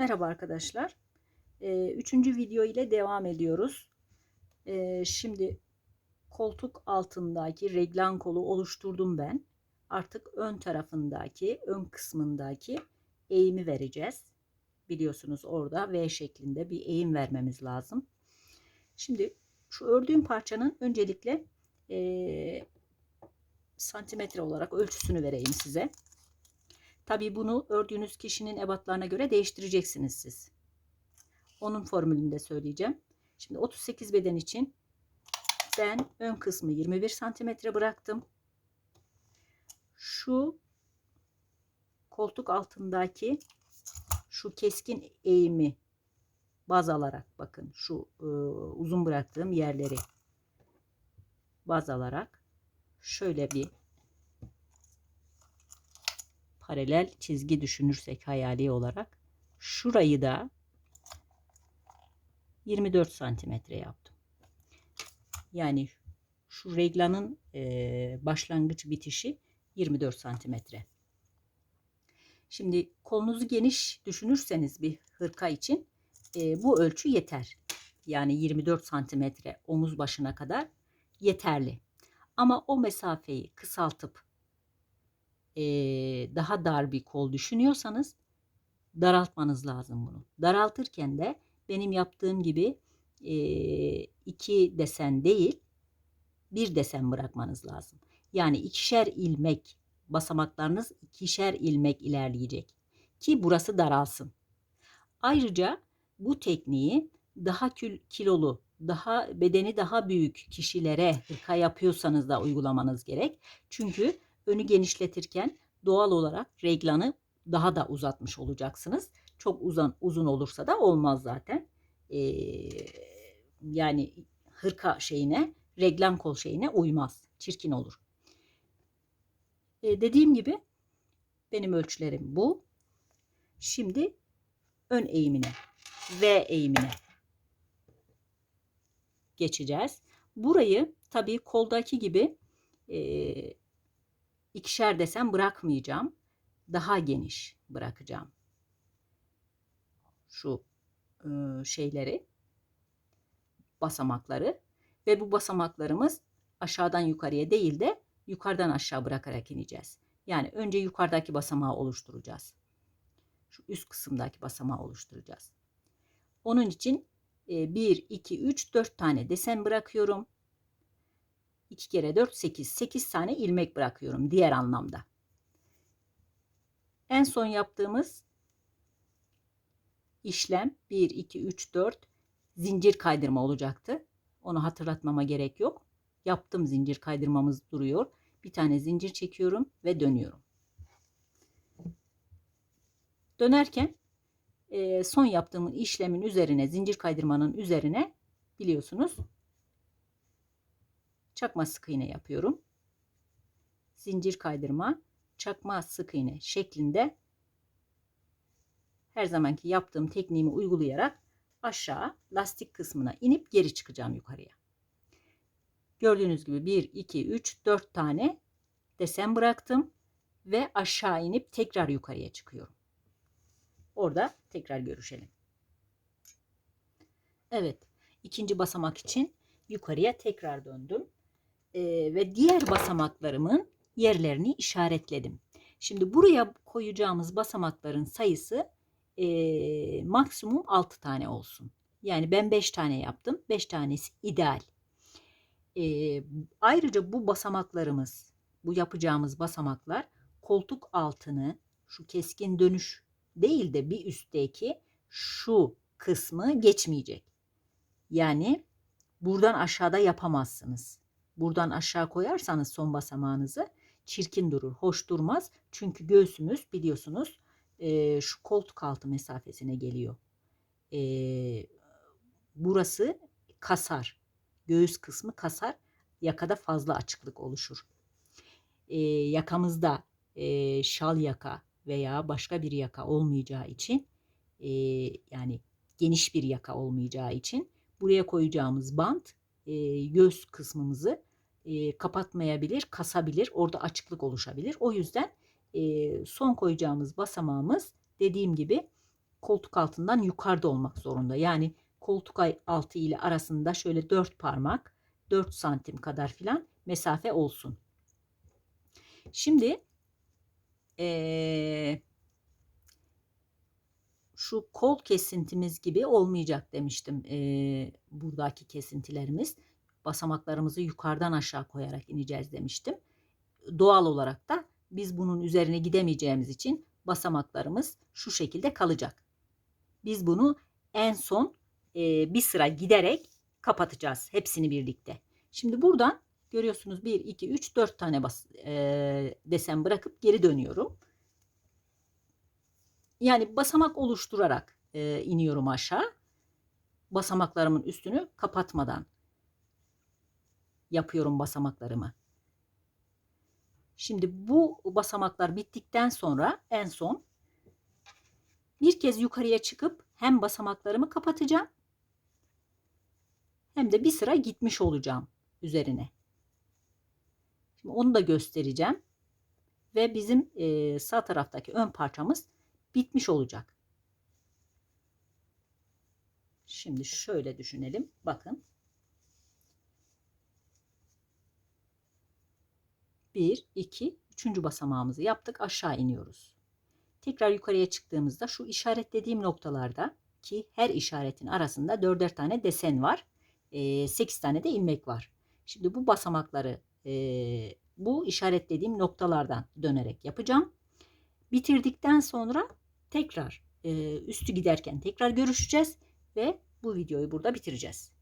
Merhaba arkadaşlar. Ee, üçüncü video ile devam ediyoruz. Ee, şimdi koltuk altındaki reglan kolu oluşturdum ben. Artık ön tarafındaki, ön kısmındaki eğimi vereceğiz. Biliyorsunuz orada V şeklinde bir eğim vermemiz lazım. Şimdi şu ördüğüm parçanın öncelikle e, santimetre olarak ölçüsünü vereyim size. Tabii bunu ördüğünüz kişinin ebatlarına göre değiştireceksiniz siz. Onun formülünü de söyleyeceğim. Şimdi 38 beden için ben ön kısmı 21 santimetre bıraktım. Şu koltuk altındaki şu keskin eğimi baz alarak bakın şu e, uzun bıraktığım yerleri baz alarak şöyle bir paralel çizgi düşünürsek hayali olarak şurayı da 24 santimetre yaptım. Yani şu reglanın e, başlangıç bitişi 24 santimetre. Şimdi kolunuzu geniş düşünürseniz bir hırka için e, bu ölçü yeter. Yani 24 santimetre omuz başına kadar yeterli. Ama o mesafeyi kısaltıp e, daha dar bir kol düşünüyorsanız daraltmanız lazım bunu. Daraltırken de benim yaptığım gibi e, iki desen değil bir desen bırakmanız lazım. Yani ikişer ilmek basamaklarınız ikişer ilmek ilerleyecek ki burası daralsın. Ayrıca bu tekniği daha kilolu, daha bedeni daha büyük kişilere hırka yapıyorsanız da uygulamanız gerek. Çünkü önü genişletirken doğal olarak reglanı daha da uzatmış olacaksınız. Çok uzun uzun olursa da olmaz zaten. Ee, yani hırka şeyine, reglan kol şeyine uymaz. Çirkin olur. Ee, dediğim gibi benim ölçülerim bu. Şimdi ön eğimine V eğimine geçeceğiz. Burayı tabii koldaki gibi e, ikişer desem bırakmayacağım. Daha geniş bırakacağım. Şu e, şeyleri basamakları ve bu basamaklarımız aşağıdan yukarıya değil de yukarıdan aşağı bırakarak ineceğiz. Yani önce yukarıdaki basamağı oluşturacağız. Şu üst kısımdaki basamağı oluşturacağız. Onun için 1, 2, 3, 4 tane desen bırakıyorum. 2 kere 4 8. 8 tane ilmek bırakıyorum diğer anlamda. En son yaptığımız işlem 1 2 3 4 zincir kaydırma olacaktı. Onu hatırlatmama gerek yok. Yaptım zincir kaydırmamız duruyor. Bir tane zincir çekiyorum ve dönüyorum. Dönerken son yaptığımın işlemin üzerine zincir kaydırmanın üzerine biliyorsunuz çakma sık iğne yapıyorum. Zincir kaydırma, çakma sık iğne şeklinde her zamanki yaptığım tekniğimi uygulayarak aşağı lastik kısmına inip geri çıkacağım yukarıya. Gördüğünüz gibi 1, 2, 3, 4 tane desen bıraktım ve aşağı inip tekrar yukarıya çıkıyorum. Orada tekrar görüşelim. Evet, ikinci basamak için yukarıya tekrar döndüm e, ve diğer basamaklarımın yerlerini işaretledim. Şimdi buraya koyacağımız basamakların sayısı e, maksimum 6 tane olsun. Yani ben 5 tane yaptım. 5 tanesi ideal. E, ayrıca bu basamaklarımız, bu yapacağımız basamaklar koltuk altını şu keskin dönüş değil de bir üstteki şu kısmı geçmeyecek. Yani buradan aşağıda yapamazsınız buradan aşağı koyarsanız son basamağınızı çirkin durur, hoş durmaz. Çünkü göğsümüz biliyorsunuz e, şu koltuk altı mesafesine geliyor. E, burası kasar. Göğüs kısmı kasar. Yakada fazla açıklık oluşur. E, yakamızda e, şal yaka veya başka bir yaka olmayacağı için e, yani geniş bir yaka olmayacağı için buraya koyacağımız bant e, göğüs kısmımızı e, kapatmayabilir, kasabilir. Orada açıklık oluşabilir. O yüzden e, son koyacağımız basamağımız dediğim gibi koltuk altından yukarıda olmak zorunda. Yani koltuk altı ile arasında şöyle 4 parmak 4 santim kadar filan mesafe olsun. Şimdi eee, şu kol kesintimiz gibi olmayacak demiştim eee, buradaki kesintilerimiz. Basamaklarımızı yukarıdan aşağı koyarak ineceğiz demiştim. Doğal olarak da biz bunun üzerine gidemeyeceğimiz için basamaklarımız şu şekilde kalacak. Biz bunu en son eee, bir sıra giderek kapatacağız hepsini birlikte. Şimdi buradan görüyorsunuz 1, 2, 3, 4 tane bas, eee, desen bırakıp geri dönüyorum. Yani basamak oluşturarak eee, iniyorum aşağı. Basamaklarımın üstünü kapatmadan yapıyorum basamaklarımı. Şimdi bu basamaklar bittikten sonra en son bir kez yukarıya çıkıp hem basamaklarımı kapatacağım hem de bir sıra gitmiş olacağım üzerine. Şimdi onu da göstereceğim. Ve bizim eee, sağ taraftaki ön parçamız bitmiş olacak. Şimdi şöyle düşünelim. Bakın. Bir, iki, üçüncü basamağımızı yaptık. Aşağı iniyoruz. Tekrar yukarıya çıktığımızda şu işaretlediğim noktalarda ki her işaretin arasında dörder tane desen var. 8 tane de ilmek var. Şimdi bu basamakları e, bu işaretlediğim noktalardan dönerek yapacağım. Bitirdikten sonra tekrar e, üstü giderken tekrar görüşeceğiz ve bu videoyu burada bitireceğiz.